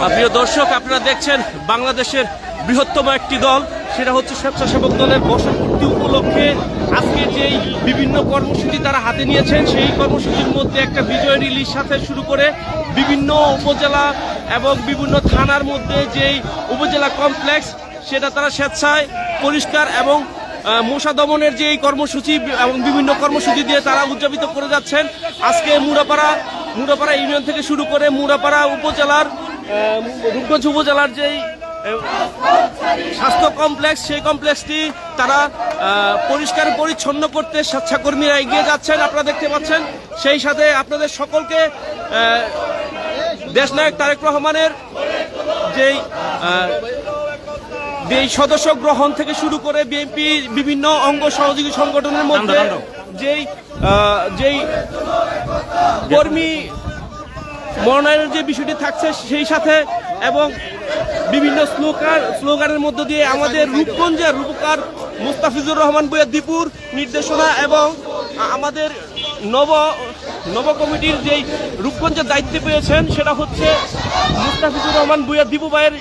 প্রিয় দর্শক, আপনারা দেখছেন বাংলাদেশের বৃহত্তম একটি দল। সেটা হচ্ছে স্বেচ্ছাসেবক দলের বর্ষপূর্তি উপলক্ষে আজকে যেই বিভিন্ন কর্মসূচি তারা হাতে নিয়েছেন, সেই কর্মসূচির মধ্যে একটা বিজয় রিলিজ সাথে শুরু করে বিভিন্ন উপজেলা এবং বিভিন্ন থানার মধ্যে যেই উপজেলা কমপ্লেক্স, সেটা তারা স্বেচ্ছায় পরিষ্কার এবং মশা দমনের যে এই কর্মসূচি এবং বিভিন্ন কর্মসূচি দিয়ে তারা উদযাপিত করে যাচ্ছেন। আজকে মুরাপাড়া মুরাপাড়া ইউনিয়ন থেকে শুরু করে মুরাপাড়া উপজেলার রূপগঞ্জ উপজেলার যেই স্বাস্থ্য কমপ্লেক্স সেই কমপ্লেক্সটি তারা পরিষ্কার পরিচ্ছন্ন করতে স্বেচ্ছাকর্মীরা এগিয়ে যাচ্ছেন আপনারা দেখতে পাচ্ছেন। সেই সাথে আপনাদের সকলকে দেশনায়ক তারেক রহমানের যেই যেই সদস্য গ্রহণ থেকে শুরু করে বিএনপি বিভিন্ন অঙ্গ সহযোগী সংগঠনের মধ্যে যেই যেই কর্মী মনোনয়নের যে বিষয়টি থাকছে সেই সাথে এবং বিভিন্ন স্লোগান স্লোগানের মধ্য দিয়ে আমাদের রূপগঞ্জের রূপকার মুস্তাফিজুর রহমান বইয়া দীপুর নির্দেশনা এবং আমাদের নব নব কমিটির যেই রূপগঞ্জের দায়িত্বে পেয়েছেন সেটা হচ্ছে মুস্তাফিজুর রহমান বইয়া দীপু ভাইয়ের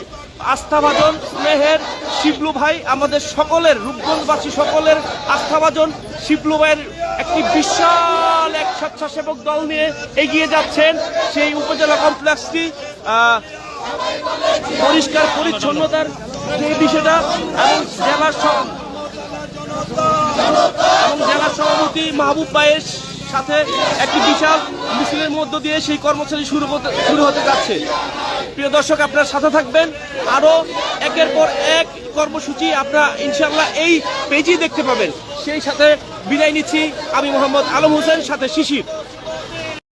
আস্থাভাজন, স্নেহের শিবলু ভাই, আমাদের সকলের রূপগঞ্জবাসী সকলের আস্থাভাজন শিবলু ভাইয়ের একটি বিশাল এক স্বেচ্ছাসেবক দল নিয়ে এগিয়ে যাচ্ছেন সেই উপজেলা কমপ্লেক্সটি পরিষ্কার পরিচ্ছন্নতার যে বিষয়টা এবং জেলার এবং জেলার সভাপতি মাহবুব ভাইয়ের সাথে একটি বিশাল মিছিলের মধ্য দিয়ে সেই কর্মচারী শুরু হতে শুরু হতে যাচ্ছে। প্রিয় দর্শক, আপনার সাথে থাকবেন আরও একের পর এক কর্মসূচি আপনার ইনশাল্লাহ এই পেজই দেখতে পাবেন। সেই সাথে বিদায় নিচ্ছি আমি মোহাম্মদ আলম হোসেন, সাথে শিশির।